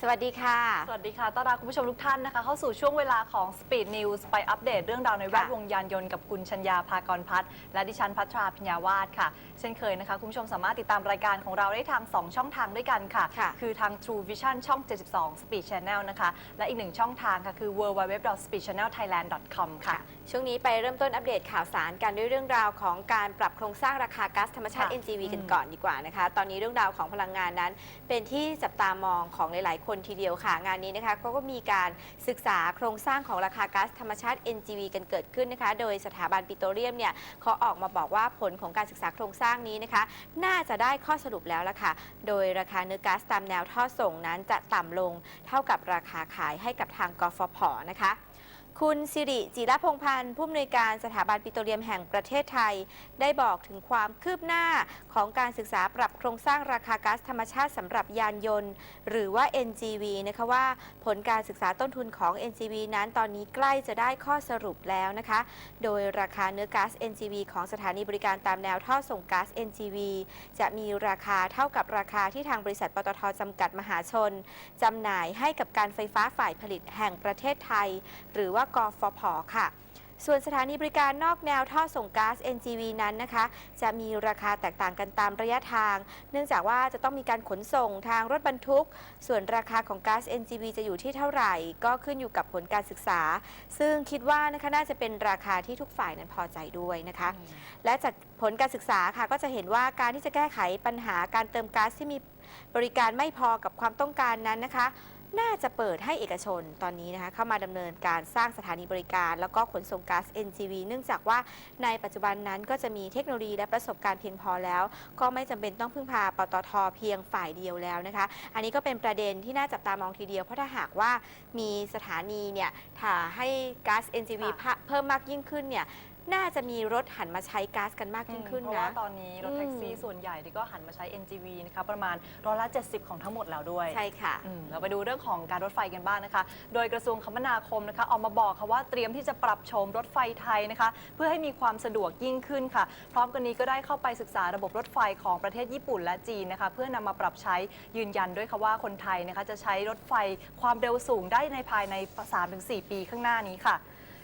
สวัสดีค่ะ สวัสดีค่ะ ต้อนรับคุณผู้ชมทุกท่านนะคะ เข้าสู่ช่วงเวลาของ Speed News ไปอัปเดตเรื่องราวในแวดวงยานยนต์กับคุณชัญญาภากรพัฒน์และดิฉันพัทราพิญญาวาสค่ะ เช่นเคยนะคะ คุณผู้ชมสามารถติดตามรายการของเราได้ทาง 2 ช่องทางด้วยกันค่ะ ค่ะคือทาง True Vision ช่อง 72 Speed Channel นะคะ และอีกหนึ่งช่องทางค่ะคือ www.speedchannelthailand.com ค่ะ ช่วงนี้ไปเริ่มต้นอัปเดตข่าวสารกันด้วยเรื่องราวของการปรับโครงสร้างราคาก๊าซธรรมชาติ ค่ะ NGV กันอืมก่อนดีกว่านะคะ ตอนนี้เรื่องราวของพลังงานนั้น เป็นที่จับตามองของหลายๆคนทีเดียวค่ะ งานนี้นะคะเขาก็มีการศึกษาโครงสร้างของราคาก๊าซธรรมชาติ NGV กันเกิดขึ้นนะคะ โดยสถาบันปิโตรเลียมเนี่ยเขาออกมาบอกว่าผลของการศึกษาโครงสร้างนี้นะคะ น่าจะได้ข้อสรุปแล้วละค่ะ โดยราคาเนื้อก๊าซตามแนวท่อส่งนั้นจะต่ำลง เท่ากับราคาขายให้กับทางกฟผนะคะ คุณสิริจิรพงพันธ์ผู้อำนวยการสถาบันปิโตรเลียมแห่งประเทศไทย ได้บอกถึงความคืบหน้าของการศึกษาปรับโครงสร้างราคาก๊าซธรรมชาติสำหรับยานยนต์ หรือว่า NGV นะคะว่าผลการศึกษาต้นทุนของ NGV นั้นตอนนี้ใกล้จะได้ข้อสรุปแล้วนะคะ โดยราคาเนื้อก๊าซ NGV ของสถานีบริการตามแนวท่อส่งก๊าซ NGV จะมีราคาเท่ากับราคาที่ทางบริษัทปตทจำกัดมหาชนจำหน่ายให้กับการไฟฟ้าฝ่ายผลิตแห่งประเทศไทย หรือว่ากฟผค่ะ ส่วนสถานีบริการนอกแนวท่อส่งก๊าซ NGV นั้นนะคะ จะมีราคาแตกต่างกันตามระยะทาง เนื่องจากว่าจะต้องมีการขนส่งทางรถบรรทุก ส่วนราคาของก๊าซ NGV จะอยู่ที่เท่าไหร่ ก็ขึ้นอยู่กับผลการศึกษา ซึ่งคิดว่านะคะน่าจะเป็นราคาที่ทุกฝ่ายนั้นพอใจด้วยนะคะ และจากผลการศึกษาค่ะก็จะเห็นว่าการที่จะแก้ไขปัญหาการเติมก๊าซที่มีบริการไม่พอกับความต้องการนั้นนะคะ น่าจะเปิดให้เอกชนตอนนี้นะคะเข้ามาดำเนินการสร้างสถานีบริการ แล้วก็ขนส่งก๊าซ NGV เนื่องจากว่าในปัจจุบันนั้นก็จะมีเทคโนโลยีและประสบการณ์เพียงพอแล้ว ก็ไม่จำเป็นต้องพึ่งพาปตทเพียงฝ่ายเดียวแล้วนะคะ อันนี้ก็เป็นประเด็นที่น่าจับตามองทีเดียว เพราะถ้าหากว่ามีสถานีเนี่ยถ้าให้ก๊าซ NGV เพิ่มมากยิ่งขึ้นเนี่ย น่าจะมีรถหันมาใช้ก๊าซกันมากยิ่งขึ้นเพราะนะ ว่าตอนนี้รถแท็กซี่อืม ส่วนใหญ่นี่ก็หันมาใช้ NGV นะคะประมาณร้อยละ70 ของทั้งหมดแล้วด้วย ใช่ค่ะ อืมเราไปดูเรื่องของการรถไฟกันบ้างนะคะ โดยกระทรวงคมนาคมนะคะออกมาบอกค่ะว่าเตรียมที่จะปรับโฉมรถไฟไทยนะคะ เพื่อให้มีความสะดวกยิ่งขึ้นค่ะ พร้อมกันนี้ก็ได้เข้าไปศึกษาระบบรถไฟของประเทศญี่ปุ่นและจีนนะคะ เพื่อนำมาปรับใช้ยืนยันด้วยค่ะว่าคนไทยนะคะจะใช้รถไฟความเร็วสูงได้ในภายใน 3-4 ปีข้างหน้านี้ค่ะ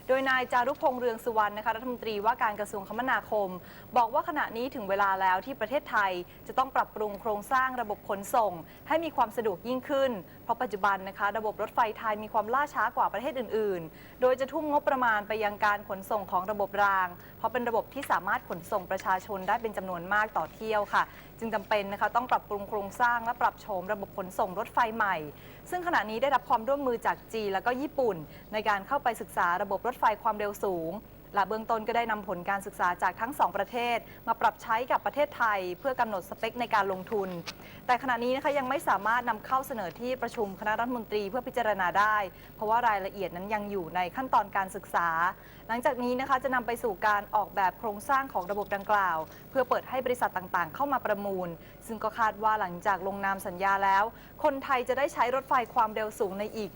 โดยนายจารุพงษ์เรืองสุวรรณนะคะรัฐมนตรีว่าการกระทรวงคมนาคม บอกว่าขณะนี้ถึงเวลาแล้วที่ประเทศไทยจะต้องปรับปรุงโครงสร้างระบบขนส่ง ให้มีความสะดวกยิ่งขึ้น เพราะปัจจุบันนะคะ ระบบรถไฟไทยมีความล่าช้ากว่าประเทศอื่น ๆ โดยจะทุ่มงบประมาณไปยังการขนส่งของระบบราง เพราะเป็นระบบที่สามารถขนส่งประชาชนได้เป็นจำนวนมากต่อเที่ยวค่ะ จึงจำเป็นนะคะต้องปรับปรุงโครงสร้างและปรับโฉมระบบขนส่งรถไฟใหม่ ซึ่งขณะนี้ได้รับความร่วมมือจากจีนและก็ญี่ปุ่น ในการเข้าไปศึกษาระบบรถไฟความเร็วสูง และเบื้องต้นก็ได้นำผลการศึกษาจากทั้งสองประเทศ มาปรับใช้กับประเทศไทย เพื่อกำหนดสเปคในการลงทุน แต่ขณะนี้นะคะยังไม่สามารถนำเข้าเสนอที่ประชุมคณะรัฐมนตรีเพื่อพิจารณาได้ เพราะว่ารายละเอียดนั้นยังอยู่ในขั้นตอนการศึกษา หลังจากนี้นะคะจะนำไปสู่การออกแบบโครงสร้างของระบบดังกล่าว เพื่อเปิดให้บริษัทต่างๆ เข้ามาประมูล ซึ่งก็คาดว่าหลังจากลงนามสัญญาแล้ว คนไทยจะได้ใช้รถไฟความเร็วสูงในอีก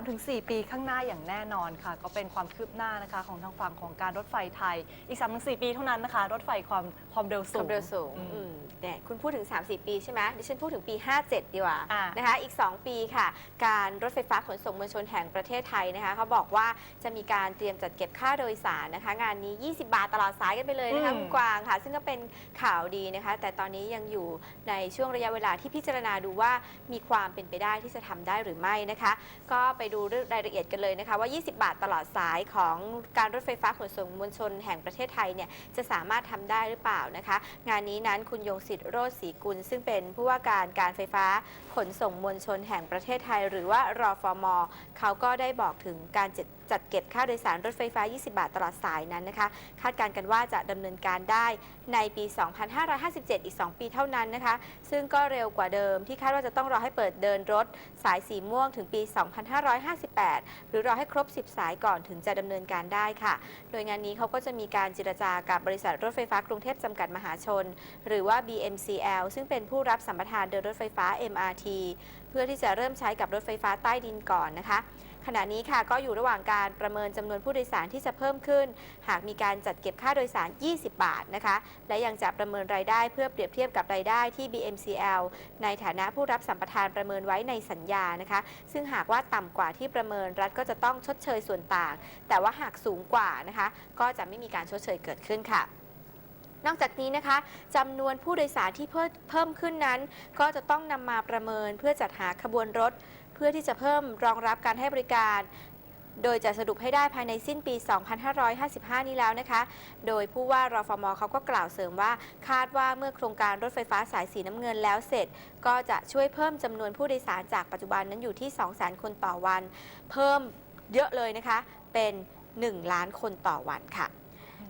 3-4 ปีข้างหน้าอย่างแน่นอนค่ะ ก็เป็นความคืบหน้านะคะของทางฝั่งของการรถไฟไทย อีก3-4ปีเท่านั้นนะคะ รถไฟความความเร็วคสูวางมเร็วสูงอืม อืมแต่คุณพูดถึง30ปีใช่ไหมดิฉันพูดถึงปี 57 ดีกว่าอ่านะคะ อีก 2 ปีค่ะ การรถไฟฟ้าขนส่งมวลชนแห่งประเทศไทยนะคะเขาบอกว่าจะมีการเตรียมจัดเก็บค่าโดยสารนะคะ งานนี้ 20 บาทตลอดสายกันไปเลยนะคะอืม คุณกวางค่ะ ซึ่งก็เป็นข่าวดีนะคะ แต่ตอนนี้ยังอยู่ในช่วงระยะเวลาที่พิจารณาดูว่ามีความเป็นไปได้ที่จะทำได้หรือไม่นะคะ ก็ไปดูเรื่องรายละเอียดกันเลยนะคะว่า 20 บาทตลอดสายของการรถไฟฟ้าขนส่งมวลชนแห่งประเทศไทยเนี่ยจะสามารถทำได้หรือเปล่านะคะ งานนี้นั้นคุณยงศิษย์โรจศรีกุล ซึ่งเป็นผู้ว่าการการไฟฟ้าขนส่งมวลชนแห่งประเทศไทย หรือว่ารอฟอมอเขาก็ได้บอกถึงการจัดจัดเก็บค่าโดยสารรถไฟฟ้า 20 บาทตลอดสายนั้นนะคะ คาดการณ์กันว่าจะดำเนินการได้ในปี 2557 อีก 2 ปีเท่านั้นนะคะ ซึ่งก็เร็วกว่าเดิมที่คาดว่าจะต้องรอให้เปิดเดินรถสายสีม่วงถึงปี 2558 หรือรอให้ครบ 10 สายก่อนถึงจะดำเนินการได้ค่ะ โดยงานนี้เขาก็จะมีการเจรจากับบริษัทรถไฟฟ้ากรุงเทพจำกัดมหาชน หรือว่า BMCL ซึ่งเป็นผู้รับสัมปทานเดินรถไฟฟ้า MRT เพื่อที่จะเริ่มใช้กับรถไฟฟ้าใต้ดินก่อนนะคะ ขณะนี้ค่ะก็อยู่ระหว่างการประเมินจำนวนผู้โดยสารที่จะเพิ่มขึ้น หากมีการจัดเก็บค่าโดยสาร 20 บาทนะคะ และยังจะประเมินรายได้เพื่อเปรียบเทียบกับรายได้ที่ BMCL ในฐานะผู้รับสัมปทานประเมินไว้ในสัญญานะคะ ซึ่งหากว่าต่ำกว่าที่ประเมินรัฐก็จะต้องชดเชยส่วนต่าง แต่ว่าหากสูงกว่านะคะ ก็จะไม่มีการชดเชยเกิดขึ้นค่ะนอกจากนี้นะคะจำนวนผู้โดยสารที่เพิ่มขึ้นนั้น ก็จะต้องนำมาประเมินเพื่อจัดหาขบวนรถ พื่อที่จะเพิ่มรองรับการให้บริการ โดยจะสรุปให้ได้ภายในสิ้นปี 2555 นี้แล้วนะคะ โดยผู้ว่ารฟมเขาก็กล่าวเสริมว่า คาดว่าเมื่อโครงการรถไฟฟ้าสายสีน้ำเงินแล้วเสร็จ ก็จะช่วยเพิ่มจำนวนผู้โดยสารจากปัจจุบันนั้นอยู่ที่ 200,000 คนต่อวัน เพิ่มเยอะเลยนะคะ เป็น 1 ล้านคนต่อวันค่ะ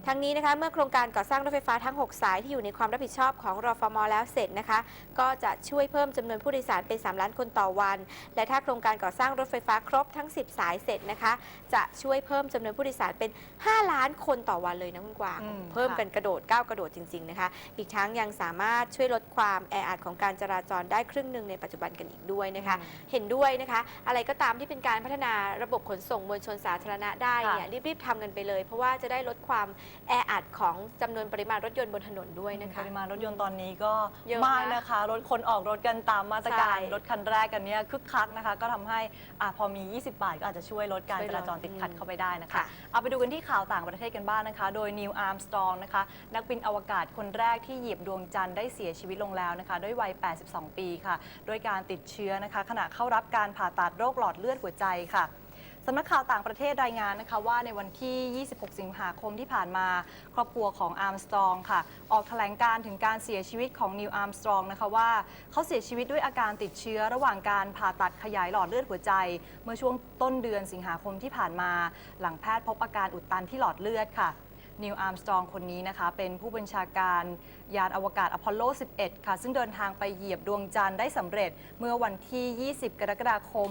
ทั้งนี้นะคะเมื่อโครงการก่อสร้างรถไฟฟ้าทั้ง 6 สายที่อยู่ในความรับผิดชอบของรฟมแล้วเสร็จนะคะ ก็จะช่วยเพิ่มจำนวนผู้โดยสารเป็น 3 ล้านคนต่อวัน และถ้าโครงการก่อสร้างรถไฟฟ้าครบทั้ง 10 สายเสร็จนะคะ จะช่วยเพิ่มจำนวนผู้โดยสารเป็น 5 ล้านคนต่อวันเลยนะคุณกวางอืมเพิ่มค่ะกันกระโดดก้าวกระโดดจริง ๆนะคะ อีกทั้งยังสามารถช่วยลดความแออัดของการจราจรได้ครึ่งหนึ่งในปัจจุบันกันอีกด้วยนะคะ เห็นด้วยนะคะ อะไรก็ตามที่เป็นการพัฒนาระบบขนส่งมวลชนสาธารณะได้เนี่ยรีบๆทำกันไปเลย เพราะว่าจะได้ลดความแออัดของจำนวนปริมาณรถยนต์บนถนนด้วยนะคะ ปริมาณรถยนต์ตอนนี้ก็เยอะมากนะนะคะ รถคนออกรถกันตามมาตรการใช่รถคันแรกกันเนี้ยคึกคักนะคะ ก็ทำให้อะพอมี 20 บาทก็อาจจะช่วยลดการช่วยจลดราจรติดขัดอืมเข้าไปได้นะคะ ค่ะ เอาไปดูกันที่ข่าวต่างประเทศกันบ้างนะคะ โดยนิวอาร์มสตรองนะคะ นักบินอวกาศคนแรกที่เหยียบดวงจันทร์ได้เสียชีวิตลงแล้วนะคะ ด้วยวัย 82 ปีค่ะ ด้วยการติดเชื้อนะคะ ขณะเข้ารับการผ่าตัดโรคหลอดเลือดหัวใจค่ะ สำนักข่าวต่างประเทศรายงานนะคะว่าในวันที่ 26 สิงหาคมที่ผ่านมา ครอบครัวของอาร์มสตรองค่ะ ออกแถลงการถึงการเสียชีวิตของนิวอาร์มสตรองนะคะว่าเขาเสียชีวิตด้วยอาการติดเชื้อระหว่างการผ่าตัดขยายหลอดเลือดหัวใจ เมื่อช่วงต้นเดือนสิงหาคมที่ผ่านมา หลังแพทย์พบอาการอุดตันที่หลอดเลือดค่ะ นิวอาร์มสตรองคนนี้นะคะ เป็นผู้บัญชาการยานอวกาศอพอลโล 11 ค่ะ ซึ่งเดินทางไปเหยียบดวงจันทร์ได้สำเร็จเมื่อวันที่ 20 กรกฎาคม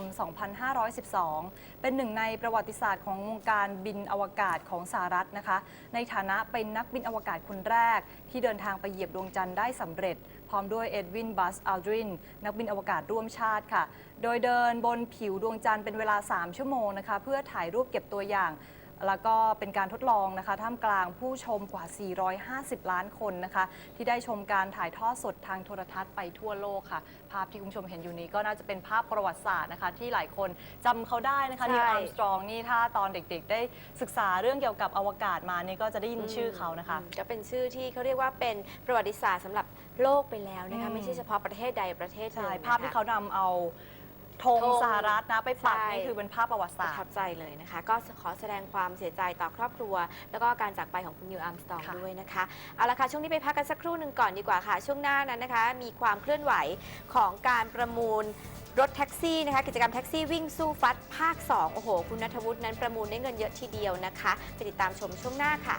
2512 เป็นหนึ่งในประวัติศาสตร์ของวงการบินอวกาศของสหรัฐนะคะ ในฐานะเป็นนักบินอวกาศคนแรก ที่เดินทางไปเหยียบดวงจันทร์ได้สำเร็จ พร้อมด้วยเอ็ดวิน บัส อัลดริน นักบินอวกาศร่วมชาติค่ะ โดยเดินบนผิวดวงจันทร์เป็นเวลา 3 ชั่วโมงนะคะ เพื่อถ่ายรูปเก็บตัวอย่าง แล้วก็เป็นการทดลองนะคะท่ามกลางผู้ชมกว่า 450 ล้านคนนะคะที่ได้ชมการถ่ายทอดสดทางโทรทัศน์ไปทั่วโลกค่ะ ภาพที่คุณผู้ชมเห็นอยู่นี้ก็น่าจะเป็นภาพประวัติศาสตร์นะคะที่หลายคนจำเขาได้นะคะใช่นิวอาร์มสตรองนี่ถ้าตอนเด็กๆ ได้ศึกษาเรื่องเกี่ยวกับอวกาศมานี่ก็จะได้ยินชื่อเขานะคะอืมก็เป็นชื่อที่เขาเรียกว่าเป็นประวัติศาสตร์สำหรับโลกไปแล้วนะคะ อืม ไม่ใช่เฉพาะประเทศใดประเทศหนึ่งใช่นะคะ ภาพที่เขานำเอา ธงธง สหรัฐนะ ไปปักใช่นี่คือเป็นภาพประวัติปศาระสตทับร์ ใจเลยนะคะ ก็ขอแสดงความเสียใจต่อครอบครัว แล้วก็การจากไปของคุณนิวอัมสตองค่ะ ด้วยนะคะ เอาละค่ะ ช่วงนี้ไปพักกันสักครู่หนึ่งก่อนดีกว่าค่ะ ช่วงหน้านั้นนะคะ มีความเคลื่อนไหวของการประมูลรถแท็กซี่นะคะ กิจกรรมแท็กซี่วิ่งสู้ฟัดภาค 2 โอ้โห คุณนัทวุฒินั้นประมูลได้เงินเยอะทีเดียวนะคะ ไปติดตามชมช่วงหน้าค่ะ